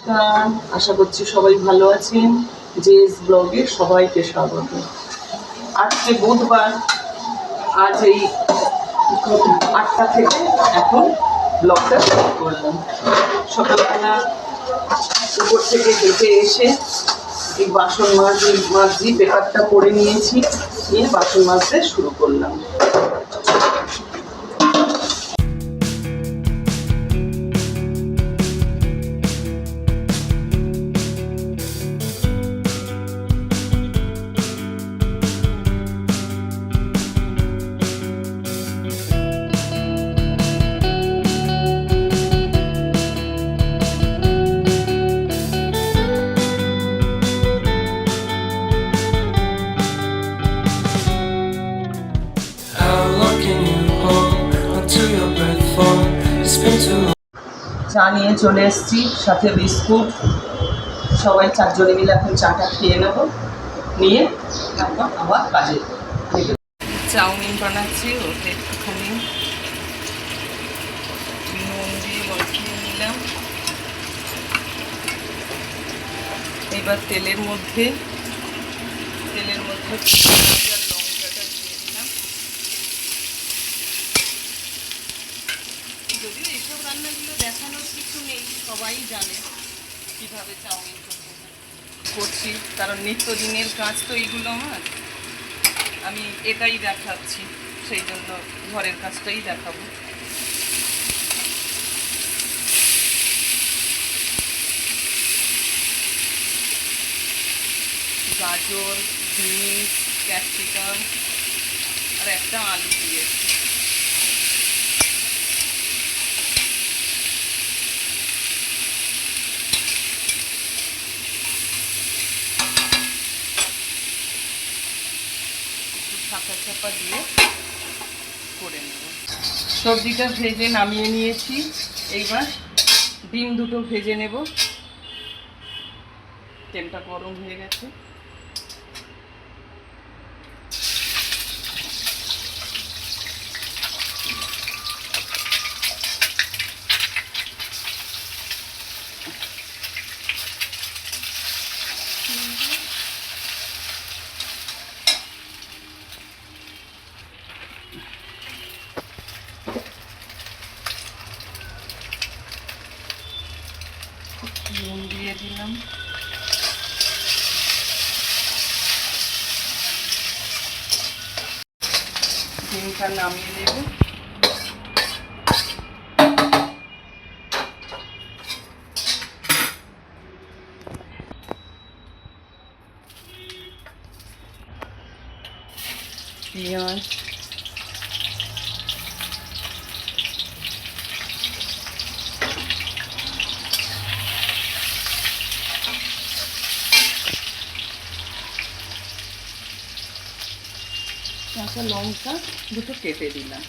নমস্কার। আশা করছি সবাই ভালো আছেন। জেস ব্লগে সবাইকে স্বাগত। আজকে বুধবার। আজ এই আটটা থেকে এখন ব্লগটা শুরু করলাম। সকালবেলা উপর থেকে হেঁটে এসে এই বাসন মাজি মাজি, পেপারটা করে নিয়েছি। নিয়ে বাসন মাজতে শুরু করলাম। চা নিয়ে চলে এসেছি, সাথে বিস্কুট। সবাই চারজনে মিলে এখন চাটা খেয়ে নেব, নিয়ে তারপর আবার কাজে চাউমিন বানাচ্ছি, ওতে একটুখানি নুন দিয়ে মাখিয়ে নিলাম। এবার তেলের মধ্যে তেলের মধ্যে পেঁয়াজ আর লঙ্কাটা দিয়ে দিলাম যদিও এইসব দেখানোর কিছু নেই, সবাই জানে কীভাবে চাউমিন করছি, কারণ নিত্যদিনের কাজ তো এইগুলো আমার। আমি এটাই দেখাচ্ছি, সেই জন্য ঘরের কাজটাই দেখাবো। গাজর, বিনস, ক্যাপসিকাম, আর একটা আলু দিয়েছি চাপা দিয়ে করে নেব। সবজিটা ভেজে নামিয়ে নিয়েছি। এইবার ডিম দুটো ভেজে নেব। তেলটা গরম হয়ে গেছে। নুন দিয়ে দিলাম। ডিমটা নামিয়ে দেব পেঁয়াজ কাঁচা লঙ্কা দুটো কেটে দিলাম।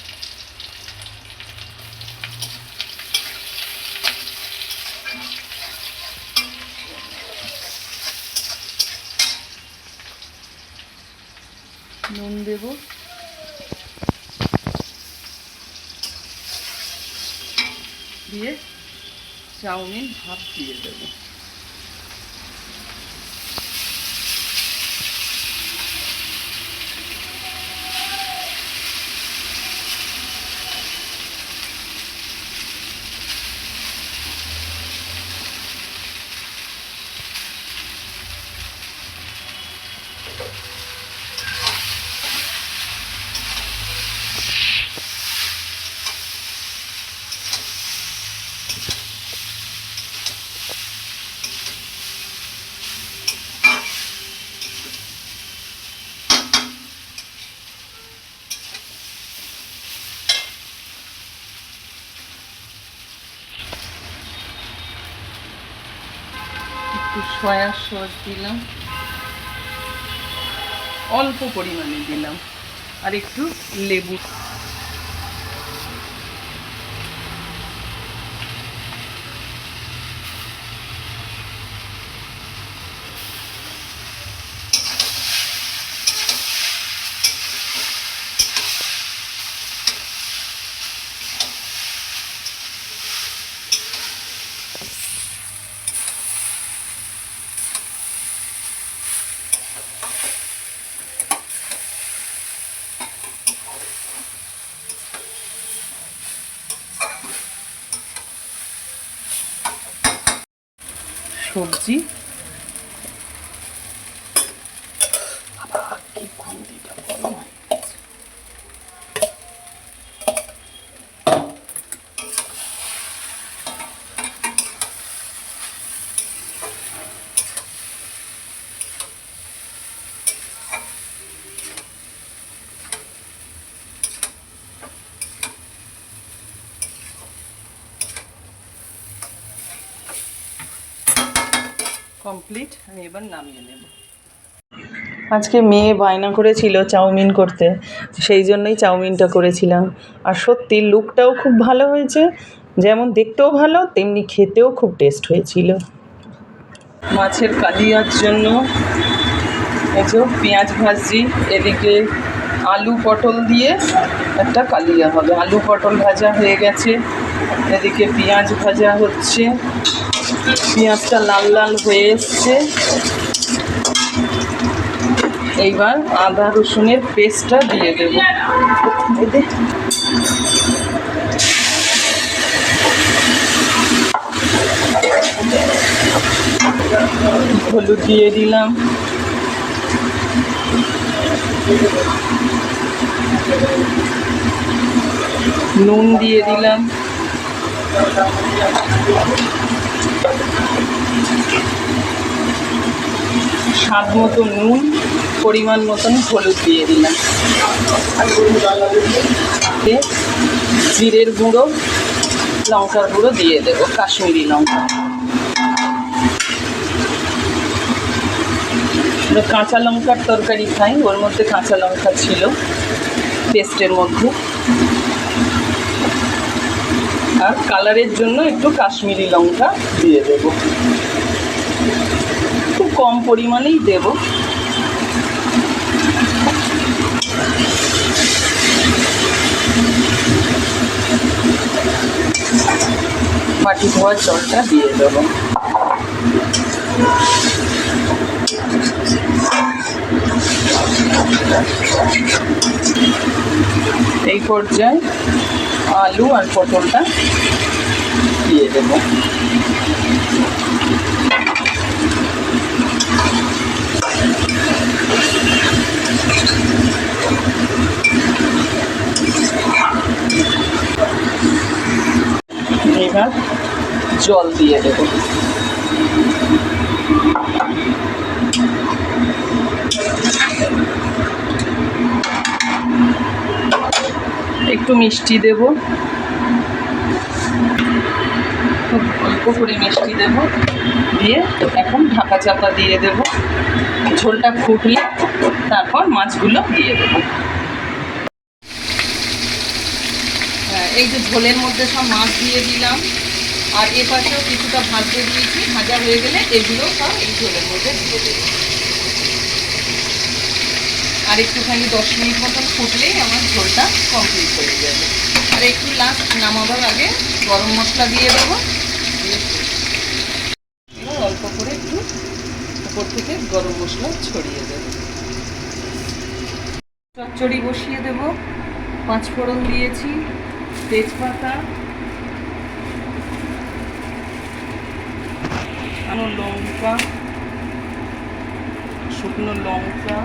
নুন দেব। দিয়ে চাউমিন ভাত দিয়ে দেবো একটু সয়া সস দিলাম। অল্প পরিমাণে দিলাম। আর একটু লেবু। সবজি। কমপ্লিট আমি এবার নামিয়ে নেব। আজকে মেয়ে বায়না করেছিল চাউমিন করতে, সেই জন্যই চাউমিনটা করেছিলাম। আর সত্যি লুকটাও খুব ভালো হয়েছে, যেমন দেখতেও ভালো, তেমনি খেতেও খুব টেস্ট হয়েছিল। মাছের কালিয়ার জন্য পেঁয়াজ ভাজি, এদিকে আলু পটল দিয়ে একটা কালিয়া হবে। আলু পটল ভাজা হয়ে গেছে, এদিকে পেঁয়াজ ভাজা হচ্ছে। পেঁয়াজটা লাল লাল হয়ে এসছে। এইবার আদা রসুনের পেস্টটা দিয়ে দেবো। হলুদ দিয়ে দিলাম। নুন দিয়ে দিলাম। স্বাদ মতো নুন, পরিমাণ মতন হলুদ দিয়ে দিলাম। জিরের গুঁড়ো, লঙ্কার গুঁড়ো দিয়ে দেবো, কাশ্মীরি লঙ্কা। কাঁচা লঙ্কার তরকারি খাই, ওর মধ্যে কাঁচা লঙ্কা ছিল পেস্টের মধ্যে। আর কালারের জন্য একটু কাশ্মীরি লঙ্কা দিয়ে দেবো। খুব কম পরিমাণেই দেব। মাটি ধোয়ার জলটা দিয়ে দেবো। এই পর্যায়ে আলু আর পটলটা দিয়ে দেবো। এবার জল দিয়ে দেবো। একটু মিষ্টি দেব। অল্প করে মিষ্টি দেব। দিয়ে এখন ঢাকা চাপা দিয়ে দেব। ঝোলটা ফুটলে তারপর মাছগুলো দিয়ে দেবো। হ্যাঁ, এই যে ঝোলের মধ্যে সব মাছ দিয়ে দিলাম। আর এ পাশেও কিছুটা ভাজতে দিয়েছি। ভাজা হয়ে গেলে এগুলো সব এই ঝোলের মধ্যে দিয়ে দেবো। আর একটুখানি দশ মিনিট মতন ফুটলেই আমার ঝোলটা কমপ্লিট হয়ে যাবে। আর একটু লাস্ট নামাবার আগে গরম মশলা দিয়ে দেবো। অল্প করে একটু উপর থেকে গরম মশলা ছড়িয়ে দেবো। চচ্চড়ি বসিয়ে দেব। পাঁচ ফোড়ন দিয়েছি, তেজপাতা লঙ্কা, শুকনো লঙ্কা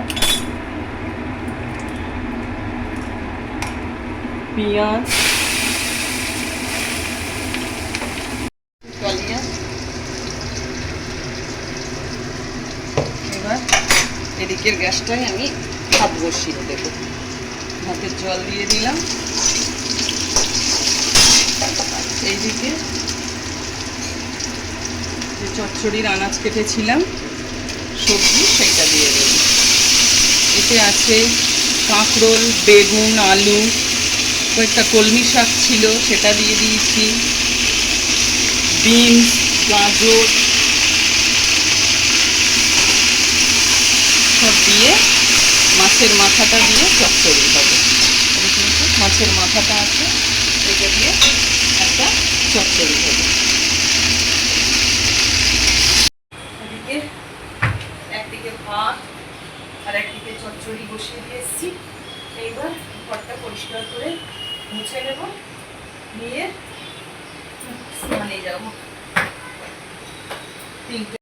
পেঁয়াজ এবার এদিকের গ্যাসটায় আমি ভাত বসিয়ে দেব ভাতের জল দিয়ে দিলাম এইদিকে যে চচ্চড়ির আনাজ কেটেছিলাম সবজি সেটা দিয়ে দেব এতে আছে কাঁকরোল বেগুন আলু কয়েকটা কলমি শাক ছিল, সেটা দিয়ে দিয়েছি। বিনস, গাজর, সব দিয়ে মাছের মাথাটা দিয়ে চচ্চড়ি হবে। মাছের মাথাটা আছে, এটা দিয়ে একটা চচ্চড়ি হবে। এদিকে একদিকে ভাত আর একদিকে চচ্চড়ি বসিয়ে দিয়ে এসেছি এইবার ঘরটা পরিষ্কার করে মুছে নেব নিয়ে স্নানে যাব তিনটে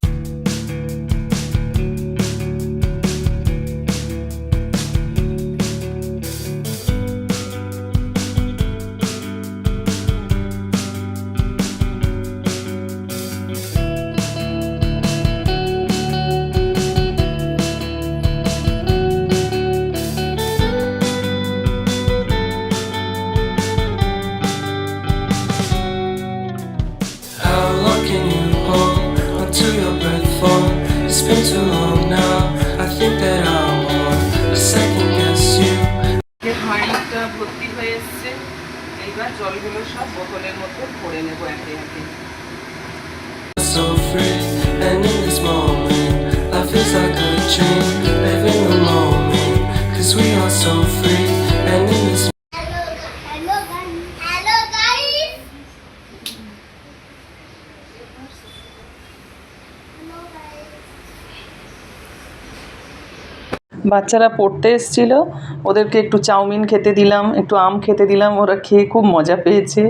বাচ্চারা পড়তে এসছিল। ওদেরকে একটু চাউমিন খেতে দিলাম একটু আম খেতে দিলাম। ওরা খেয়ে খুব মজা পেয়েছে।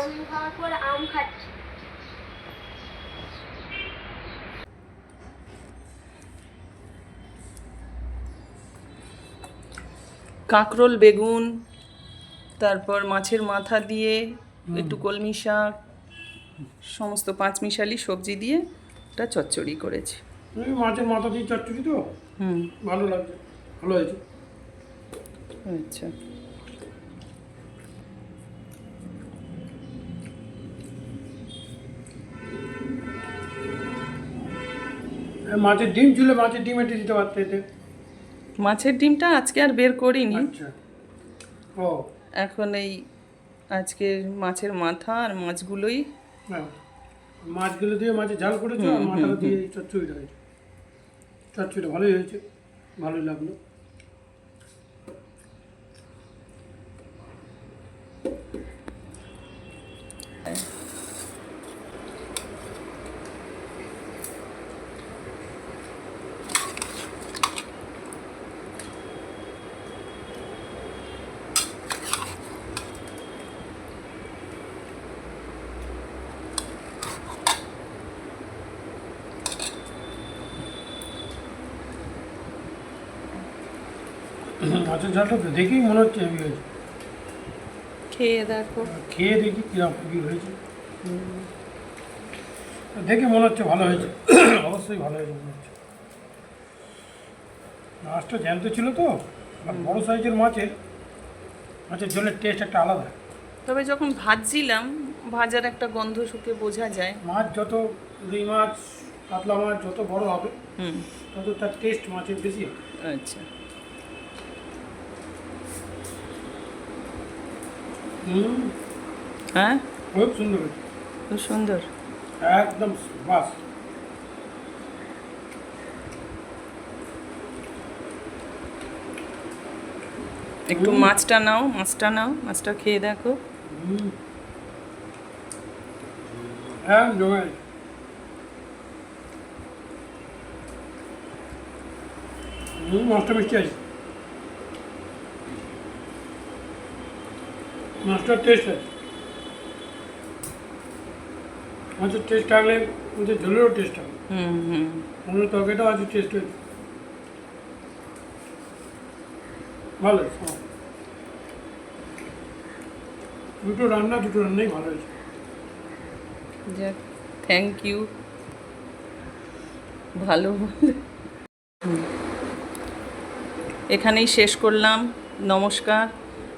চাউমিন খাওয়ার পর আম খাচ্ছি। কাঁকরোল বেগুন তারপর মাছের মাথা দিয়ে একটু কলমি শাক সমস্ত পাঁচমিশালি সবজি দিয়ে একটা চচ্চড়ি করেছি। মাছের মাথা দিয়ে চচ্চড়ি তো? হুম। ভালো লাগছে ভালো হয়েছে। আচ্ছা। মাছের ডিম ছিল মাছের ডিম এটি দিতে পারতে এতে। মাছের ডিমটা আজকে আর বের করিনি। আচ্ছা। ও। এখন এই আজকে মাছের মাথা আর মাছগুলোই। মাছগুলো দিয়ে মাছের ঝাল করেছ আর মাথাটা দিয়ে চচ্চড়ি চচ্চড়িটা হয়েছে চচ্চড়িটা ভালোই হয়েছে ভালোই লাগল। মাছের ঝালটা তো দেখেই মনে হচ্ছে হেভি হয়েছে। খেয়ে দেখো। খেয়ে দেখি কীরকম হেভি হয়েছে। দেখে মনে হচ্ছে ভালো হয়েছে। অবশ্যই ভালো হয়েছে মনে হচ্ছে। মাছটা জ্যান্ত ছিল তো আর বড় সাইজের মাছের মাছের ঝোলের টেস্ট একটা আলাদা। তবে যখন ভাজছিলাম ভাজার একটা গন্ধ শুকে বোঝা যায়। মাছ যত রুই মাছ কাতলা মাছ যত বড় হবে হুম। তত তার টেস্ট মাছের বেশি হবে। আচ্ছা। হুম হ্যাঁ খুব সুন্দর হয়েছে খুব সুন্দর একদম বাস একটু মাছটা নাও মাছটা নাও মাছটা খেয়ে দেখো হুম হ্যাঁ জমে আছে। হুম মাছটা মিষ্টি আছে মাছটার টেস্ট আছে মাছের টেস্ট থাকলে মাছের ঝোলেরও টেস্ট হবে হুম হুম আমাদের তরকারিটাও আছে টেস্ট হয়েছে ভালো। দুটো রান্না দুটো রান্নাই ভালো হয়েছে যাক থ্যাংক ইউ ভালো। এখানেই শেষ করলাম। নমস্কার।